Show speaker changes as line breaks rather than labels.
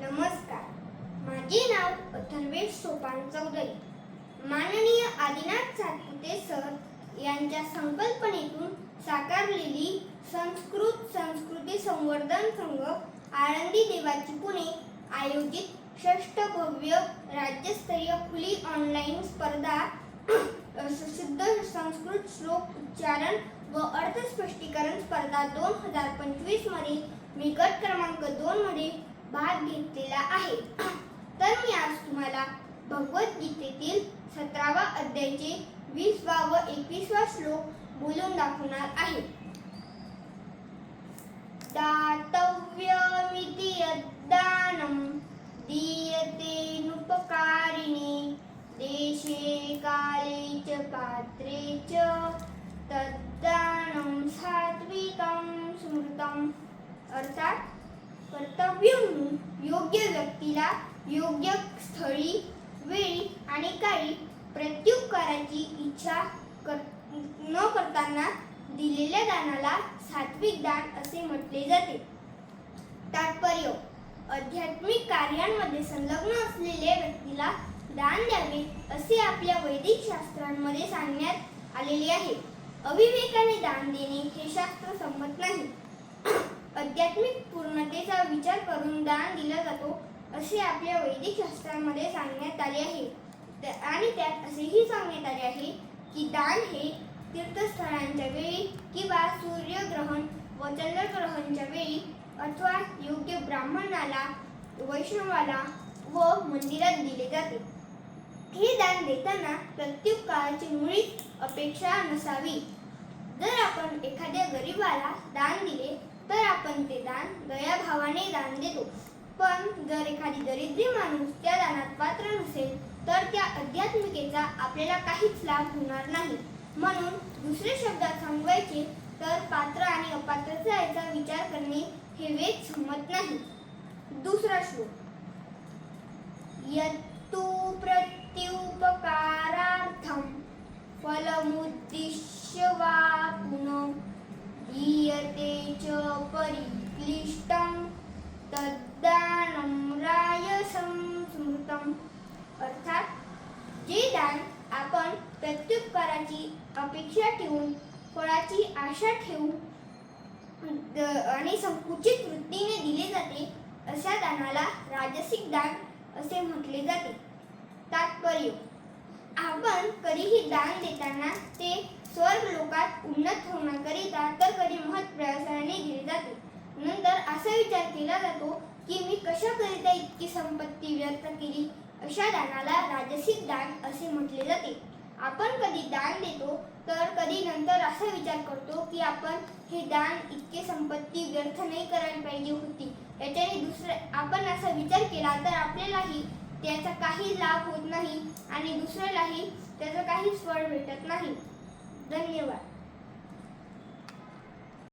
नमस्कार. माझे नाव अथर्वेश सोपान चौधरी. माननीय आदिनाथ सातपुते सर यांच्या संकल्पनेतून साकारलेली संस्कृत संस्कृती संवर्धन संघ आळंदी देवाची पुणे आयोजित षष्ठ भव्य राज्यस्तरीय खुली ऑनलाईन स्पर्धा शुद्ध संस्कृत श्लोक उच्चारण व अर्थस्पष्टीकरण स्पर्धा दोन हजार पंचवीसमध्ये मी गट क्रमांक दोन मध्ये भाग घेतलेला आहे. तर मी आज तुम्हाला भगवद्गीतेतील सतरावा अध्यायाचे वीसवा व एकवीसवा श्लोक बोलून दाखवणार आहे. दातव्यमिति यद्दानं दीयतेनुपकारिणे देशे काले च पात्रे च तद्दानं सात्विकं स्मृतम्. अर्थात कर्तव्य म्हणून योग्य व्यक्तीला योग्य स्थळी वेळी आणि काळी प्रत्युपकाराची इच्छा कर न करताना दिलेल्या दानाला सात्विक दान असे म्हटले जाते. तात्पर्य आध्यात्मिक कार्यांमध्ये संलग्न असलेल्या व्यक्तीला दान द्यावे असे आपल्या वैदिक शास्त्रांमध्ये सांगण्यात आलेले आहे. अविवेकाने दान देणे हे शास्त्र संमत नाही. आध्यात्मिक पूर्णतेचा विचार करून दान दिला जातो असे आपल्या वैदिक शास्त्रांमध्ये सांगण्यात आले आहे. त- आणि त्यात असेही सांगण्यात आले आहे की दान हे तीर्थस्थळांच्या वेळी किंवा सूर्यग्रहण व चंद्रग्रहणच्या वेळी अथवा योग्य ब्राह्मणाला वैष्णवाला व मंदिरात दिले जाते. हे दान देताना प्रत्येक काळाची मुळीच अपेक्षा नसावी. जर आपण एखाद्या गरीबाला दान दिले तर आपण ते दान दयाभावाने दान देतो. पण जर एखादी दरिद्री माणूस त्या दानात पात्र नसेल तर त्या आध्यात्मिकेचा आपल्याला काहीच लाभ होणार नाही. म्हणून दुसऱ्या शब्दात सांगायचे तर पात्र आणि अपात्रचा याचा विचार करणे हे वेद संमत नाही. दुसरा श्लोक. परिक्लिष्टं तद्दानं राय स्मृतम्। अर्थात जे दान आपण प्रत्युपकाराची अपेक्षा ठेवून फळाची आशा ठेवून आणि संकुचित वृत्तीने दिले जाते अशा दानाला राजसिक दान असे म्हटले जाते. तात्पर्य आपण कधीही दान देताना ते स्वर्ग लोकात उन्नत होण्याकरिता तर कधी महत् प्रयासाने दिले जाते. नंतर असा विचार केला जातो की मी कशाकरिता इतकी संपत्ती व्यर्थ केली? अशा दानाला राजसिक दान असे म्हटले जाते. आपण कधी दान देतो तर कधी नंतर असा विचार करतो की आपण हे दान इतके संपत्ती व्यर्थ नाही करायला पाहिजे होती. याच्याने दुसरं आपण असा विचार केला तर आपल्यालाही त्याचा काही लाभ होत नाही आणि दुसऱ्यालाही त्याचं काहीच फळ भेटत नाही. धन्यवाद.